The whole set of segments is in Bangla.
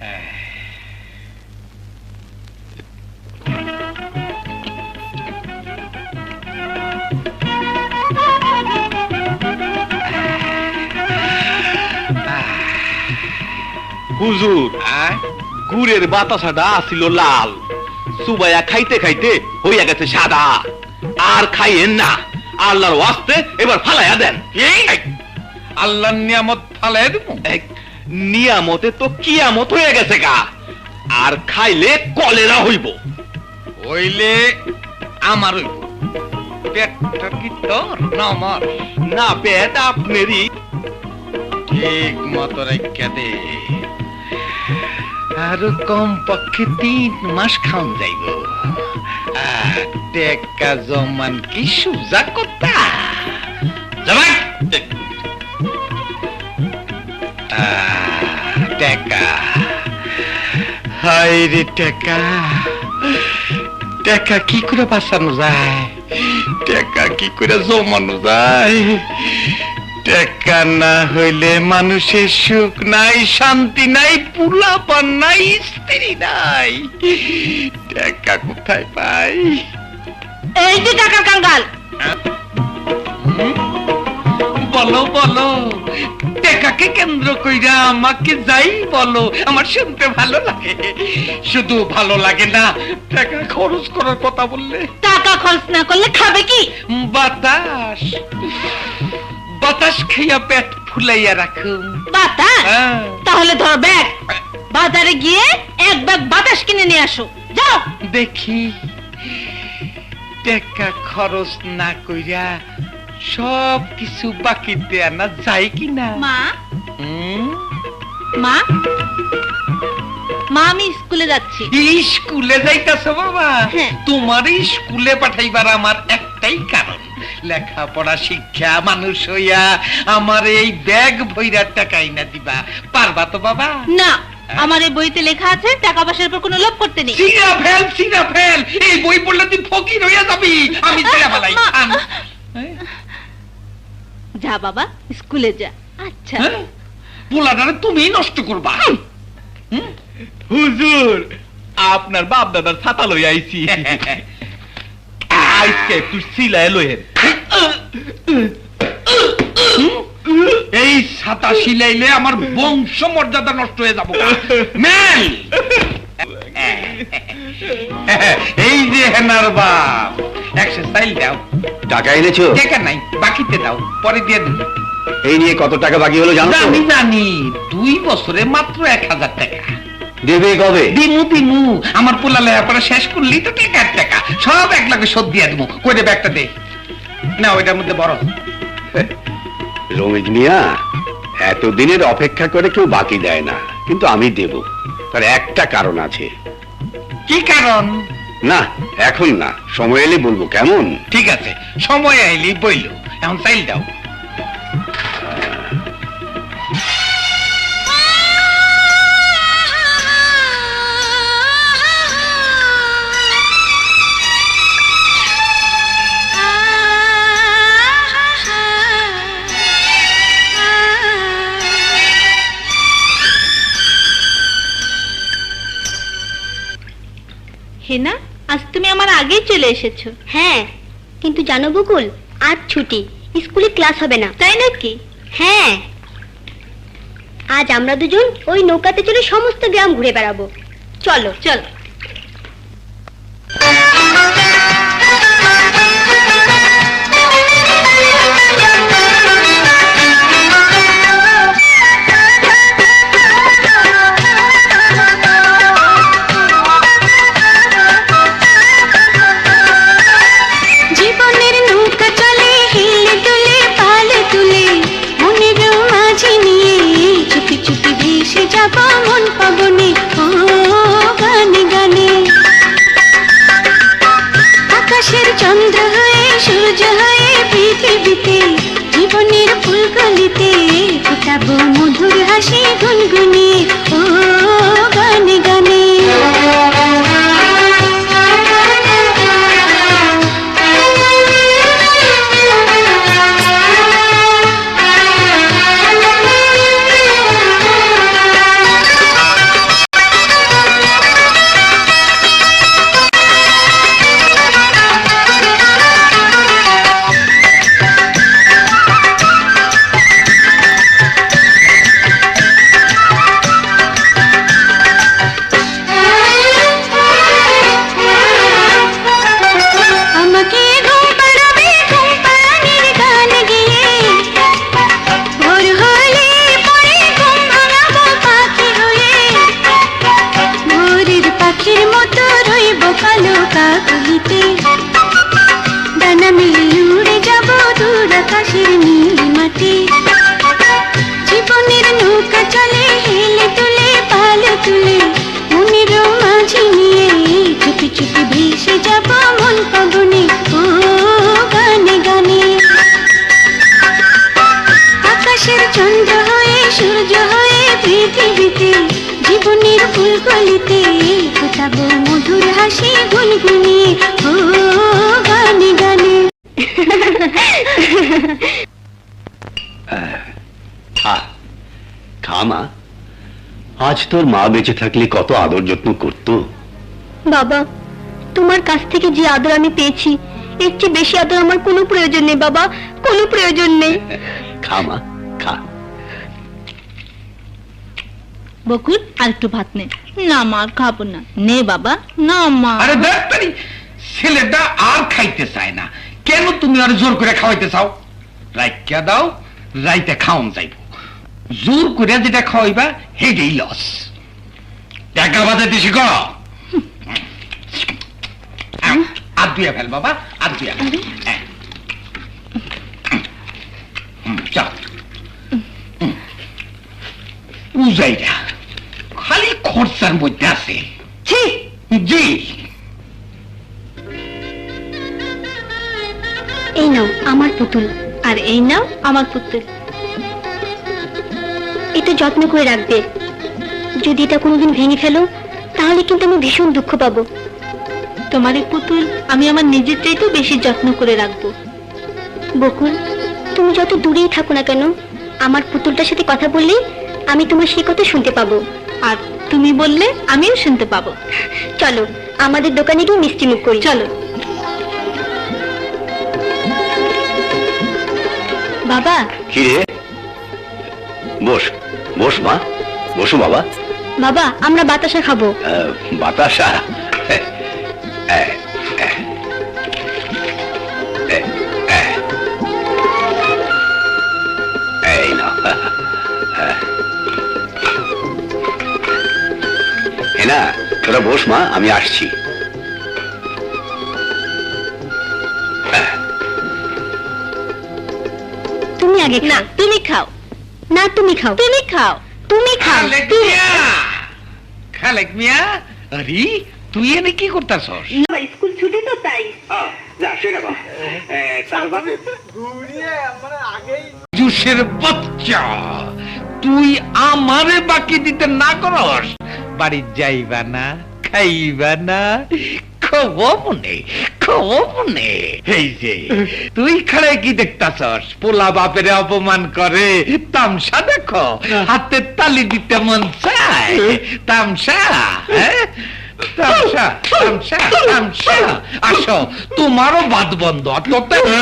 হুজুর গুড়ের বাতাসাটা আসিল লাল। সুবাইয়া খাইতে খাইতে হইয়া গেছে সাদা। আর খাইয়েন না। আল্লাহর ওয়াস্তে এবার ফালাইয়া দেন। আল্লাহ নিয়ামত ফালাই দিব? নিয়ামতে তো কিয়ামত হয়ে গেছে গা। আর খাইলে কলেরা হইব। হইলে আমার হইব। পেটটা কি তোর না আমার? না পেট আপনারই। ঠিক মতো রেখে দে। আর কম পক্ষে তিন মাস খাওন যাইব। টেকা জমান কি সুজা কথা। জমাই হাই রে টেকা। টেকা কি করে বাঁচানো যায়? টেকা কি করে জমানো যায়? টেকা না হইলে মানুষের সুখ নাই শান্তি নাই পুলাপান নাই স্ত্রী নাই। টেকা কোথায় পাই? এই যে টাকার কাঙ্গাল। বলো বলো। টেকাকে কেন্দ্র কইরা আমাকে যাই বলো আমার শুনতে ভালো লাগে। শুধু ভালো লাগে না টাকা খরচ করার কথা বললে। টাকা খরচ না করলে খাবে কি? বাতাস। বাতাস খাইয়া পেট ফুলাইয়া রাখুন বাতাস? হ্যাঁ। তাহলে ধর ব্যাগ। বাজারে গিয়ে এক ব্যাগ বাতাস কিনে নিয়ে আসো। যাও। দেখি টাকা খরচ না কইরা সব কিছু বাকিতে আনা যায় কিনা? মা? হুম? মা? মা আমি স্কুলে যাচ্ছি। স্কুলে যাইতাছো বাবা? হ্যাঁ। তোমার স্কুলে পাঠাইবার আমার একটাই কারণ। লেখাপড়া শিক্ষা মানুষ হইয়া আমার এই ব্যাগ ভৈরার টাকা না দিবা। পারবা তো বাবা? না আমার এই বইতে লেখা আছে টাকা পয়সার উপর কোনো লোভ করতে নেই। সিরা ফেল সিরা ফেল! এই বই পড়লে তুই ফকির হইয়া যাবি। আমি সিরা ফেলাই। মা। যা বাবা স্কুলে যা। আচ্ছা। হ্যাঁ? পোলাটারে তুমি নষ্ট করবা। হুজুর আপনার বাপ দাদার ছাতা লই আইছি। আজকে একটু সিলায় লইয়েন এই ছাতা সিলাইলে আমার বংশ মর্যাদা নষ্ট হয়ে যাব। মেল এই যে হেনার বাপ একশো সাইল দাও। টাকা এনেছো? টাকা নাই। বাকিতে দাও পরে দিয়ে দেবো। এই নিয়ে কত টাকা বাকি হলো জানো তো? জানি জানি দুই বছরে মাত্র এক হাজার টাকা। দেবে কবে? দিমু দিমু আমার পোলা লেখাপড়া শেষ করলি তো টাকার টাকা। সব এক শোধ দিয়ে দেবো কই দে ব্যাগটা দে। না ওইটার মধ্যে বড়। রমিজ মিয়া এতদিনের অপেক্ষা করে কেউ বাকি দেয় না কিন্তু আমি দেব। তার একটা কারণ আছে। কি কারণ? না এখন না সময় এলে বলব কেমন? ঠিক আছে সময় আইলি বইল। এখন চাইল দাও হেনা আজ তুমি আমার আগেই চলে এসেছ। হ্যাঁ কিন্তু জানো বকুল আজ ছুটি। স্কুলে ক্লাস হবে না। তাই নাকি? হ্যাঁ। আজ আমরা দুজন ওই নৌকাতে চলে সমস্ত গ্রাম ঘুরে বেড়াবো। চলো, চল। হাসি গুনগুনি পাখির মতো রইব কালো কাকলিতে। ডানা মিলি উড়ে যাব দূর আকাশের নীলিমাতে জীবনের নৌকা চলে, হেলে তুলে, পাল তুলে, মনের রোমা হাসি গুনগুনিয়ে ও গানে গানে। খা খা মা। আজ তোর মা বেঁচে থাকলে কত আদর যত্ন করতো? বাবা তোমার কাছ থেকে যে আদর আমি পেয়েছি এর চেয়ে বেশি আদর আমার কোনো প্রয়োজন নেই বাবা কোনো প্রয়োজন নেই। খা মা খা। বকুল আর একটু ভাত নে। না মা খাব না। নে বাবা না মা। আরে ডাক্তারি ছেলেটা আর খাইতে চায় না। কেন তুমি আর জোর করে খাওয়াইতে চাও? রাইকা দাও রাইতে খাওন যাইব। জোর করে যেটা খাওয়াইবা হেডেই লস। টাকা বাজাতে শিখো? আর দুয়া ফেল বাবা আর। দুয়া। উজাইরা। খরচার মধ্যে আছে। জি। এই নাও আমার পুতুল। আর এই নাও আমার পুতুল। এটা যত্ন করে রাখবে। যদি এটা কোনোদিন ভেঙে ফেলো তাহলে কিন্তু আমি ভীষণ দুঃখ পাবো। তোমার এই পুতুল আমি আমার নিজের চাইতেও বেশি যত্ন করে রাখব। বকুল তুমি যত দূরেই থাকো না কেন আমার পুতুলটার সাথে কথা বললেই আমি তোমার সেই কথা শুনতে পাবো। আর তুমি বললে আমিও শুনতে পাবো। চলো আমাদের দোকানে গিয়ে মিষ্টি মুখ করি। চলো। বাবা। কি রে? বস বস মা বসো বাবা। বাবা আমরা বাতাসা খাব। বাতাসা? বস মা আমি আসছি। তুমি আগে না তুমি খাও। না তুমি খাও। তুমি খাও। তুমি খাও। খালেক মিয়া! আরে তুই এনে কি করতাছস? স্কুল ছুটি তো তাই। জুসের বাচ্চা! তুই আমারে বাকি দিতে না করস? বাড়ি যাইবা না। খাইবা না খবর মনে খবর মনে এই যে তুই খাড়ে কি দেখতাছস? পোলা বাপের অপমান করে। তামসা দেখো হাতে তালি দিতে মন চায়। তামসা হ্যাঁ? তামসা তামসা তামসা। আসো তোমারও বাদ বন্ধ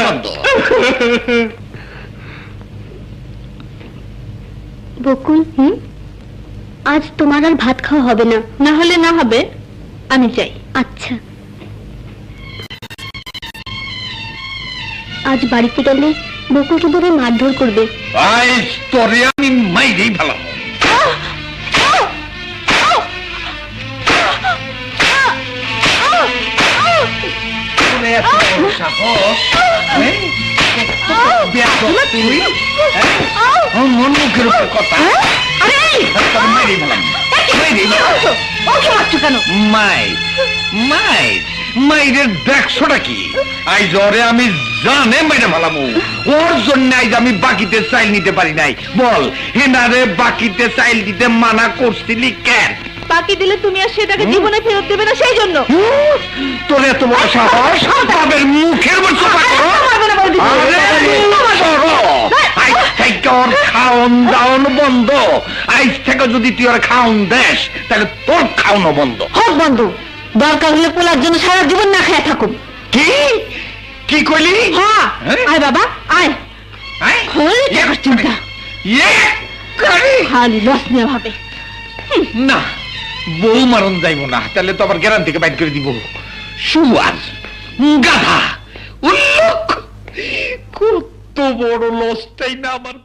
বন্ধ। বকুল আজ তোমার আর ভাত খাওয়া হবে না। না হলে না হবে। আমি চাই আচ্ছা। আজ বাড়িতে গেলে বকুলকে ধরে মারধর করবে। তোরে আমি মাইরেই হ্যাঁ? হ্যাঁ? মন মুখের উপর কথা। মারছো কেন মাইরের দেখছোটা কি? আই জ্বরে আমি জানে মেরে ভালামু ওর জন্য আজ আমি বাকিতে চাইল নিতে পারি নাই। বল হেনারে বাকিতে চাইল দিতে মানা করছিলি কেন? বাকি দিলে তুমি আর সেটাকে জীবনে ফেরত দেবে না সেই জন্য। তোর এত বড় সাহস? বাবের মুখের মধ্যে? আরে, সরো। থেকে ওর খাওন দাওন বন্ধ। আজ থেকে যদি তুই ওর খাওন দেস তাহলে তোর বন্ধ। হোক বন্ধু দরকার হলে পোলার জন্য সারা জীবন না খেয়ে থাকুক কি? কি কইলি? হ্যাঁ হ্যাঁ? আয় বাবা আয়। আয়? হলে চিন্তা। ইয়ে করে। খালি লস নিয়ে ভাবে। না বউ মারণ যাইব না তাহলে তো আবার গ্যারান থেকে বাইট করে দিব। সুয়ার গাধা উল্লুক বড় লসটাই না আমার